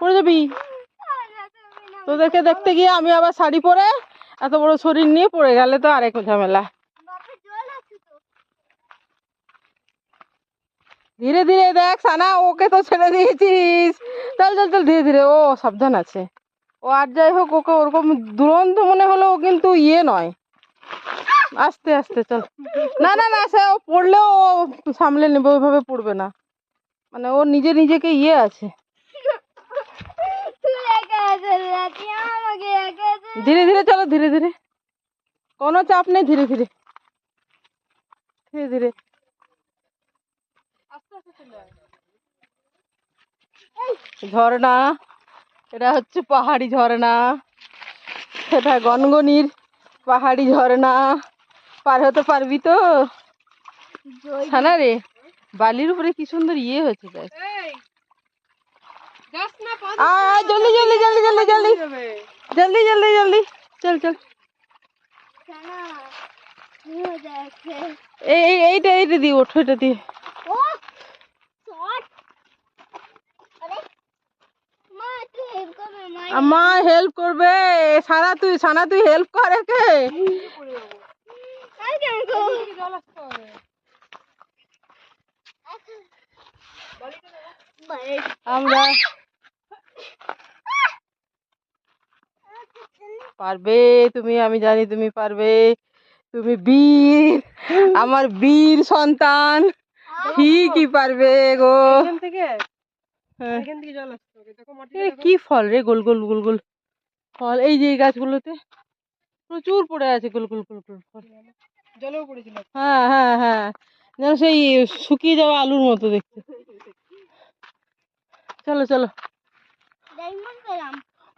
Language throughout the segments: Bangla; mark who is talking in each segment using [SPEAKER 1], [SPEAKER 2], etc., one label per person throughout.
[SPEAKER 1] পড়ে যাবি? তোদেরকে দেখতে গিয়ে আমি আবার শাড়ি পরে এত বড় শরীর নিয়ে পড়ে গেলে তো আরেক ঝামেলা। ধীরে ধীরে দেখ সানা, ওকে তো ছেড়ে দিয়েছিস। চল চল চল, ধীরে ধীরে। ও সাবধান আছে। ও আর যাই হোক, ওকে ওরকম দুরন্ত মনে হলো ও কিন্তু ইয়ে নয়। আস্তে আস্তে, চল। না না না, সে ও পড়লেও ও সামলে নেবে, ওইভাবে পড়বে না। মানে ও নিজে নিজেকে ইয়ে আছে। ধীরে ধীরে চলো ধীরে ধীরে। কোনো চাপ নেই ধীরে ধীরে। ধীরে ধীরে। ঝর্ণা এটা হচ্ছে পাহাড়ি ঝর্ণা। এটা গনগনির পাহাড়ি ঝর্ণা। পার হতে পারবি তো? ছানা রে। বালির উপরে কি সুন্দর ইয়ে হয়েছে জলদি জলদি জলদি জলদি জলদি। জলদি জলদি জলদি। চল চল। এই এই- এইটা এইটা দিয়ে ওঠো এটা দিয়ে। মা হেল্প করবে সারা তুই সানা তুই হেল্প কর একে। আমরা পারবে তুমি আমি জানি তুমি পারবে। তুমি বীর আমার বীর সন্তান। ঠিকই পারবে গো। হ্যাঁ। কি ফল রে গোল গোল গোল গোল। ফল এই যে গাছগুলোতে প্রচুর পড়ে আছে গোল গোল গোল গোল ফল
[SPEAKER 2] জলেও পড়েছিল।
[SPEAKER 1] হ্যাঁ হ্যাঁ হ্যাঁ। যেন সেই শুকিয়ে যাওয়া আলুর মতো দেখতে। চলো চলো।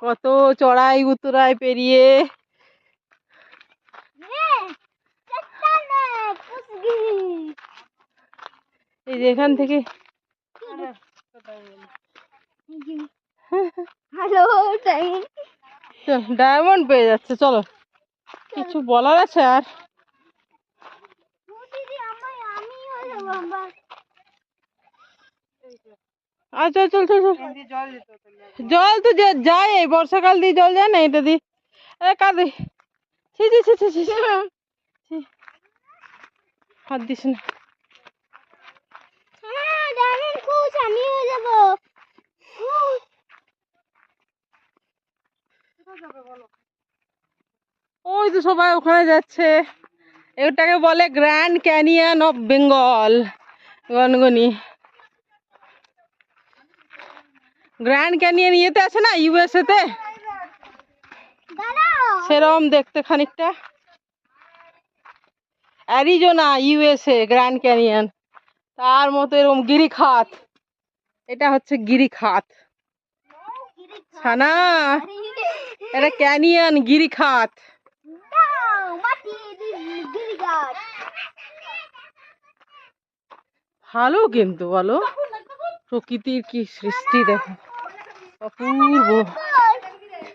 [SPEAKER 1] কত চড়াই উতরাই পেরিয়ে। এই যে এখান থেকে।
[SPEAKER 3] হ্যালো টাইম
[SPEAKER 1] ডায়মন্ড পেয়ে যাচ্ছে চলো। কিছু বলার আছে আর
[SPEAKER 3] দিদি আমায় আমি হলো বাবা
[SPEAKER 1] আচ্ছা চল চল চল।
[SPEAKER 2] জল
[SPEAKER 1] তো যায় এই বর্ষাকাল দিয়ে জল যায় না এটা দিয়ে। কাঁদে। ছি ছি ছি ছি ছি। হাত দিস না। ওই তো সবাই ওখানে যাচ্ছে। এটাকে বলে grand canyon of Bengal Gangani. Grand canyon ইয়েতে আছে না ইউএসএ তে?
[SPEAKER 3] দাঁড়াও
[SPEAKER 1] সেরকম দেখতে খানিকটা। অ্যারিজোনা ইউএসএ গ্র্যান্ড ক্যানিয়ন তার মতো এরকম গিরিখাত। এটা হচ্ছে গিরিখাত। ছানা। এটা ক্যানিয়ন গিরিখাত। ভালো কিন্তু বলো? প্রকৃতির কি সৃষ্টি দেখো। অপূর্ব।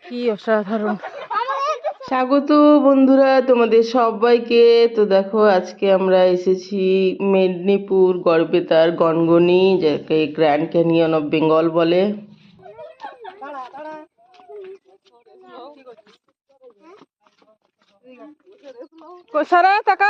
[SPEAKER 1] কি অসাধারণ। স্বাগত বন্ধুরা তোমাদের সবাইকে। তো দেখো আজকে আমরা এসেছি মেদিনীপুর গড়বেতার গনগনি যাকে গ্র্যান্ড ক্যানিয়ন অফ বেঙ্গল বলে। সারা টাকা?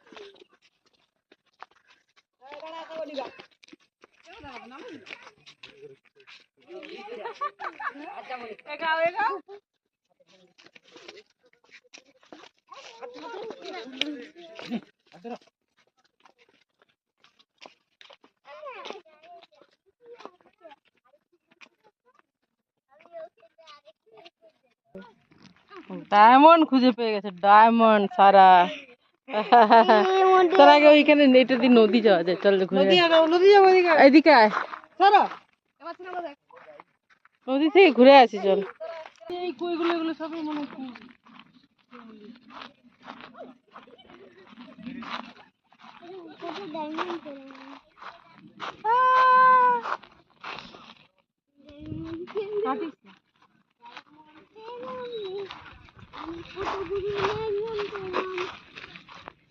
[SPEAKER 1] ডায়মন্ড খুঁজে পেয়ে গেছে ডায়মন্ড সারা। তার আগে ওইখানে এটা দিয়ে নদী যাওয়া যায়। চল ঘুরে
[SPEAKER 2] নদী যাব এদিকে।
[SPEAKER 1] আয়।
[SPEAKER 2] সরো
[SPEAKER 1] নদী থেকে ঘুরে আসি চল।
[SPEAKER 2] এই কুইগুলো এগুলো সবই মনে হচ্ছে
[SPEAKER 3] কত ডায়মন্ড পেলাম
[SPEAKER 2] কাটিস না।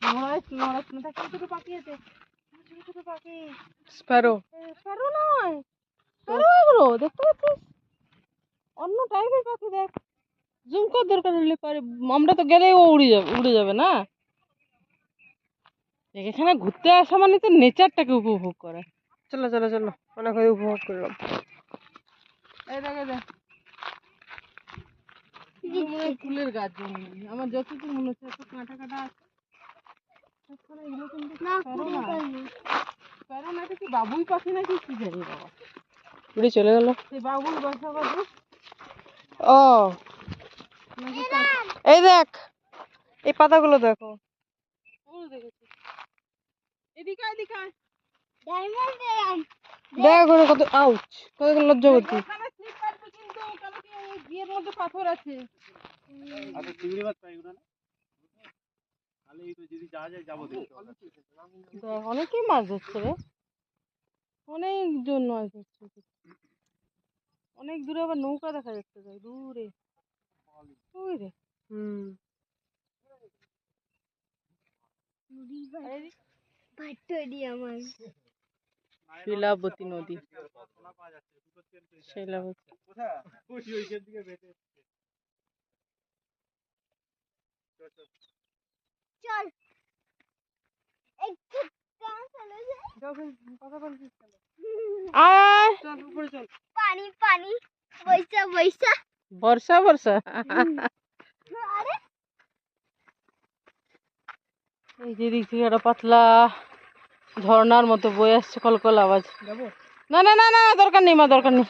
[SPEAKER 2] নড়াইস নড়াইস না দেখ ছোট ছোট পাখি আছে ছোট ছোট পাখি
[SPEAKER 1] স্প্যারো
[SPEAKER 2] পারো নয়। পারো এগুলো দেখতে পাচ্ছিস? অন্য টাইপের পাখি দেখ।
[SPEAKER 1] জুম কর দরকার হলে পারে। আমরা তো গেলেই ও উড়ে যাবে উড়ে যাবে না? এখানে ঘুরতে আসা মানে তো নেচারটাকে উপভোগ করা।
[SPEAKER 2] চলো চলো চলো। অনেক হয়ে উপভোগ করলাম।
[SPEAKER 1] এই দেখ দেখ। হয় ফুলের গাছ আমার যতদূর মনে হচ্ছে কাঁটা কাঁটা আছে। তাছাড়া এগুলো কিন্তু
[SPEAKER 3] না
[SPEAKER 1] স্প্যারো না কি বাবুই পাখি নাকি কি জানি বাবা। উড়ে চলে গেল। সেই বাবুই বাসা বাবু।
[SPEAKER 2] ও। এই দেখ এই পাতাগুলো দেখো।
[SPEAKER 1] এদিকে এদিকে
[SPEAKER 2] দেখ ওখানে কত আউচ কত লজ্জাবতী।
[SPEAKER 1] কেন কি এই বিয়ের মধ্যে পাথর আছে দেখ অনেকেই মাছ ধরছে রে। অনেকজন মাছ ধরছে। অনেক দূরে আবার নৌকা দেখা যাচ্ছে দূরে। ওই রে।
[SPEAKER 2] হুম।
[SPEAKER 3] আমার।
[SPEAKER 1] শিলাবতী নদী। শিলাবতী।
[SPEAKER 3] চলে। পানি পানি বৈশা বৈশা।
[SPEAKER 1] বর্ষা বর্ষা।
[SPEAKER 3] আরে।
[SPEAKER 1] এই যে দিক থেকে একটা পাতলা ঝর্ণার মতো বয়ে আসছে কলকল আওয়াজ। না না না না দরকার নেই মা দরকার নেই।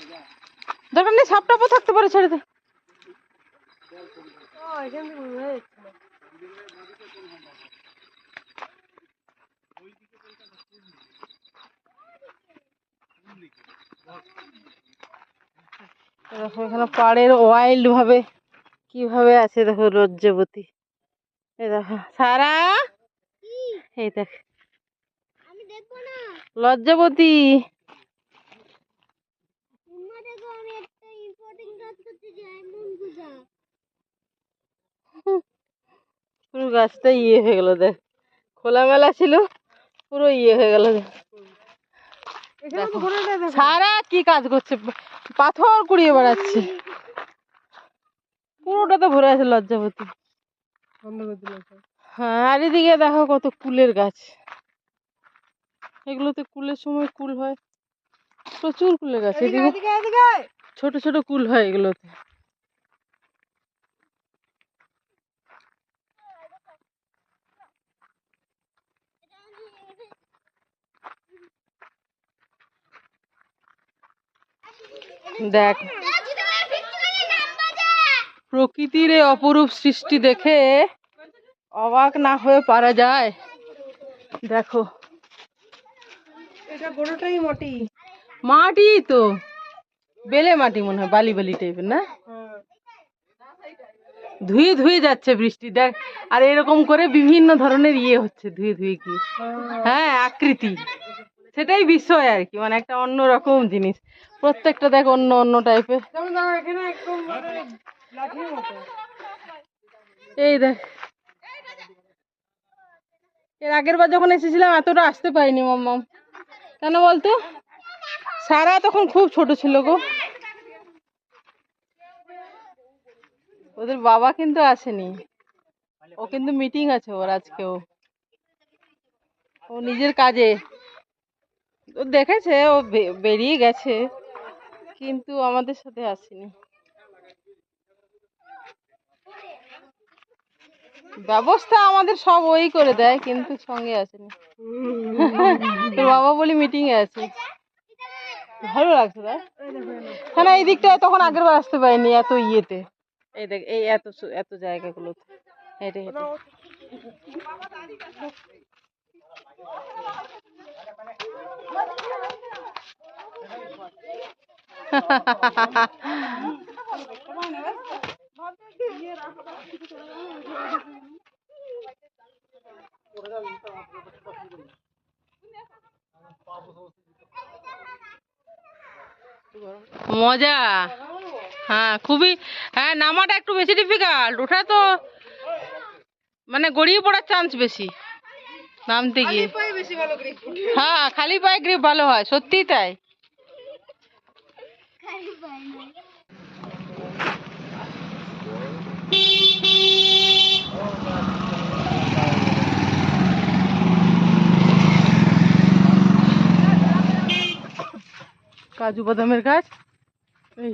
[SPEAKER 1] দরকার নেই সাপ টাপও থাকতে পারে ছেড়ে দে
[SPEAKER 2] ও এখান থেকে মনে হয় যাচ্ছিল।
[SPEAKER 1] এই দেখো এখানে পাড়ের ওয়াইল্ড ভাবে কীভাবে আছে দেখো লজ্জাবতী এই দেখো সারা? দেখ। লজ্জাবতী। পুরো গাছটা ইয়ে হয়ে গেল দেখ। খোলামেলা ছিল পুরো ইয়ে হয়ে গেল দেখ
[SPEAKER 2] এখানে তো ঘোরাটা দেখো
[SPEAKER 1] সারা কি কাজ করছে? পাথর কুড়িয়ে বেড়াচ্ছে। পুরোটা তো ভরে আছে
[SPEAKER 2] লজ্জাপতি।
[SPEAKER 1] হ্যাঁ আর এদিকে দেখো কত কুলের গাছ। এগুলোতে কুলের সময় কুল হয়। প্রচুর কুলের গাছ
[SPEAKER 2] এদিকে।
[SPEAKER 1] ছোট ছোট কুল হয় এগুলোতে। দেখ। প্রকৃতির অপরূপ সৃষ্টি দেখে অবাক না হয়ে পারা যায়। দেখো।
[SPEAKER 2] এটা মাটি।
[SPEAKER 1] মাটি তো। বেলে মাটি মনে হয় বালি বালি টাইপের না?
[SPEAKER 2] হ্যাঁ
[SPEAKER 1] ধুয়ে ধুয়ে যাচ্ছে বৃষ্টি দেখ। আর এরকম করে বিভিন্ন ধরনের ইয়ে হচ্ছে ধুয়ে ধুয়ে কি? হ্যাঁ। আকৃতি। সেটাই বিষয় আর কি মানে একটা অন্য রকম জিনিস। প্রত্যেকটা দেখ অন্য অন্য টাইপের এই দেখ। এর আগের বার যখন এসেছিলাম এতটা আসতে পারিনি মাম্মাম কেন বলতো? সারা তখন খুব ছোট ছিল গো। ওদের বাবা কিন্তু আসেনি। ও কিন্তু মিটিং আছে ওর আজকেও ও। নিজের কাজে। ও দেখেছে ও বেরিয়ে গেছে। কিন্তু আমাদের সাথে আসেনি। ব্যবস্থা আমাদের সব ওই করে দেয়, কিন্তু সঙ্গে আসেনি। তোর বাবা বলি মিটিং এ আছে। ভালো লাগছে তাই হ্যাঁ না, এই দিকটায় তখন আগের বার আসতে পারিনি এত ইয়েতে। এই দেখ, এই এত এত জায়গাগুলোতে। হেঁটে হেঁটে
[SPEAKER 4] মজা। হ্যাঁ খুবই হ্যাঁ নামাটা একটু বেশি ডিফিকাল্ট ওঠা তো মানে গড়িয়ে পড়ার চান্স বেশি নামতে গিয়ে। হ্যাঁ খালি পায়ে গ্রিপ ভালো হয় সত্যিই তাই। কাজু বাদামের গাছ? এই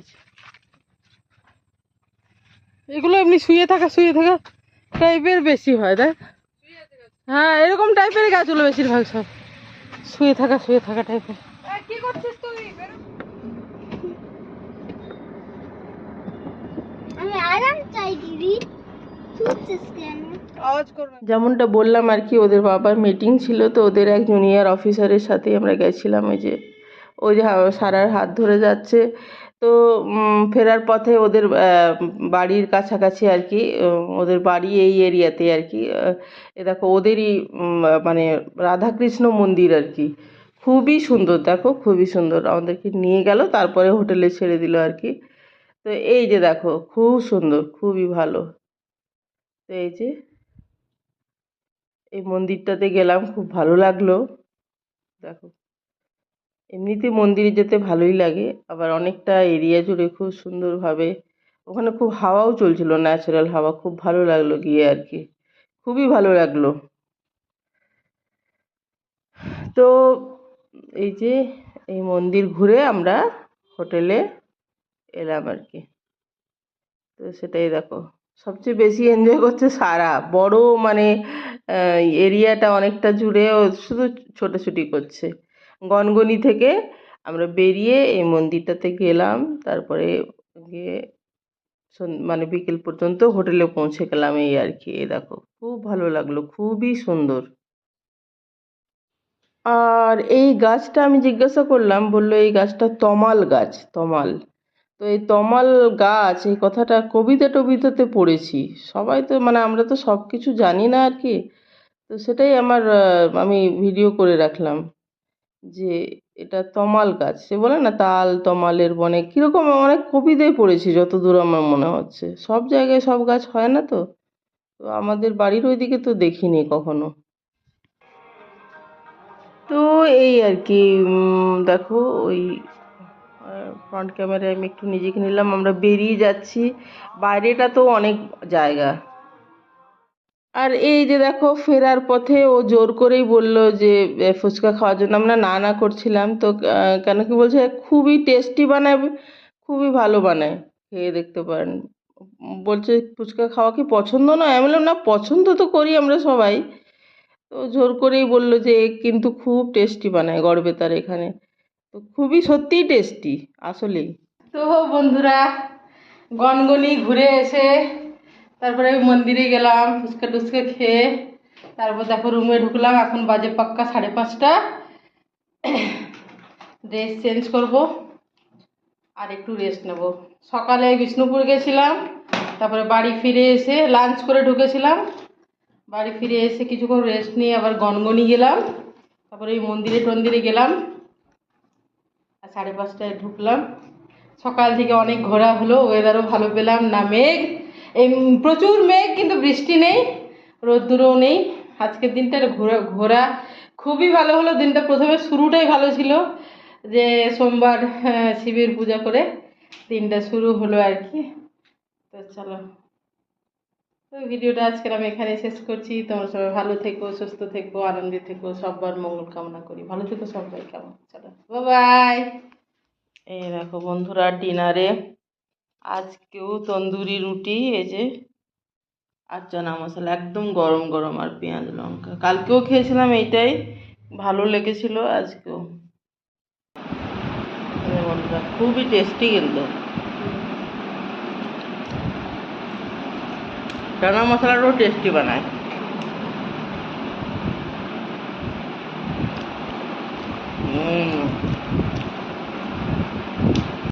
[SPEAKER 4] এগুলো এমনি শুয়ে থাকা শুয়ে থাকা টাইপের বেশি হয়, দেখ। হ্যাঁ এরকম টাইপের গাছগুলো বেশিরভাগ সব। শুয়ে থাকা শুয়ে থাকা টাইপের
[SPEAKER 2] কি করছিস তুই?
[SPEAKER 3] আমি আরাম চাই দিদি।
[SPEAKER 2] আওয়াজ করবে
[SPEAKER 4] যেমনটা বললাম আর কি ওদের বাবার মিটিং ছিল তো ওদের এক জুনিয়র অফিসারের সাথে আমরা গেছিলাম ওই যে ওই যে সারার হাত ধরে যাচ্ছে। তো ফেরার পথে ওদের বাড়ির কাছাকাছি আর কি ওদের বাড়ি এই এরিয়াতে আর কি এ দেখো ওদেরই মানে রাধাকৃষ্ণ মন্দির আর কি। খুবই সুন্দর দেখো খুবই সুন্দর। আমাদেরকে নিয়ে গেল তারপরে হোটেলে ছেড়ে দিল আর কি। তো এই যে দেখো, খুব সুন্দর, খুবই ভালো। তো এই যে, এই মন্দিরটাতে গেলাম, খুব ভালো লাগল। দেখো, এমনিতে মন্দিরে যেতে ভালোই লাগে, আবার অনেকটা এরিয়া জুড়ে খুব সুন্দরভাবে, ওখানে খুব হাওয়াও চলছিল ন্যাচারাল হাওয়া, খুব ভালো লাগল গিয়ে আর কি। খুবই ভালো লাগল। তো এই যে, এই মন্দির ঘুরে আমরা হোটেলে এলাম আর কি তো সেটাই দেখো, সবচেয়ে বেশি এনজয় করছে সারা। বড় মানে এরিয়াটা অনেকটা জুড়ে শুধু ছোটাছুটি করছে। গনগনি থেকে আমরা বেরিয়ে এই মন্দিরটাতে গেলাম, তারপরে গিয়ে মানে বিকেল পর্যন্ত হোটেলে পৌঁছে গেলাম এই আর কি দেখো, খুব ভালো লাগল, খুবই সুন্দর। আর এই গাছটা আমি জিজ্ঞাসা করলাম, বলল এই গাছটা তমাল গাছ, তমাল। তো এই তমাল গাছ, এই কথাটা কবিতা টবিতাতে পড়েছি। সবাই তো মানে আমরা তো সব কিছু জানি না আর কি। তো সেটাই আমার আমি ভিডিও করে রাখলাম যে এটা তমাল গাছ। সে বলে না, তাল তমালের বনে, কীরকম অনেক কবিতায় পড়েছি যতদূর আমার মনে হচ্ছে। সব জায়গায় সব গাছ হয় না তো? তো আমাদের বাড়ির ওইদিকে তো দেখিনি কখনো। তো এই আর কি দেখো ওই ফ্রন্ট ক্যামেরায় আমি একটু নিজেকে নিলাম, আমরা বেরিয়ে যাচ্ছি। বাইরেটা তো অনেক জায়গা। আর এই যে দেখো, ফেরার পথে ও জোর করেই বলল যে ফুচকা খাওয়ার জন্য আমরা না না করছিলাম। তো কেন কি বলছে? খুবই টেস্টি বানায়, খুবই ভালো বানায়। খেয়ে দেখতে পারেন। বলছে, ফুচকা খাওয়া কি পছন্দ নয়? আমি বললাম, না, পছন্দ তো করি আমরা সবাই। তো জোর করেই বলল যে কিন্তু খুব টেস্টি বানায় গড়বেতার এখানে। তো খুবই সত্যিই টেস্টি আসলেই। তো বন্ধুরা, গনগনি ঘুরে এসে, তারপরে মন্দিরে গেলাম, ফুচকা টুচকা খেয়ে, তারপর দেখো রুমে ঢুকলাম, এখন বাজে পাক্কা সাড়ে পাঁচটা। ড্রেস চেঞ্জ করব, আর একটু রেস্ট নেব। সকালে বিষ্ণুপুর গেছিলাম, তারপরে বাড়ি ফিরে এসে লাঞ্চ করে ঢুকেছিলাম। বাড়ি ফিরে এসে কিছুক্ষণ রেস্ট নিয়ে আবার গনগনি গেলাম, তারপরে ওই মন্দিরে টন্দিরে গেলাম। সাড়ে পাঁচটায় ঢুকলাম। সকাল থেকে অনেক ঘোরা হলো ওয়েদারও ভালো পেলাম না মেঘ। এই প্রচুর মেঘ কিন্তু বৃষ্টি নেই রোদ্দুরও নেই। আজকের দিনটা ঘোরা ঘোরা খুবই ভালো হলো। দিনটা প্রথমে শুরুটাই ভালো ছিল যে সোমবার হ্যাঁ, শিবের পূজা করে দিনটা শুরু হলো আর কি। তো চলো। তো ভিডিওটা আজকের আমি এখানে শেষ করছি। তোমরা সবাই ভালো থেকো, সুস্থ থেকো, আনন্দে থেকো সবার মঙ্গল কামনা করি। ভালো থেকো সবাই, কেমন? চলো বাই এই দেখো বন্ধুরা ডিনারে। আজকেও তন্দুরি রুটি, এই যে আর চানা মশলা, একদম গরম গরম আর পেঁয়াজ লঙ্কা। কালকেও খেয়েছিলাম এইটাই, ভালো লেগেছিল আজকেও। বন্ধুরা, খুবই টেস্টি কিন্তু। চানা মশলাটাও টেস্টি বানায় হুম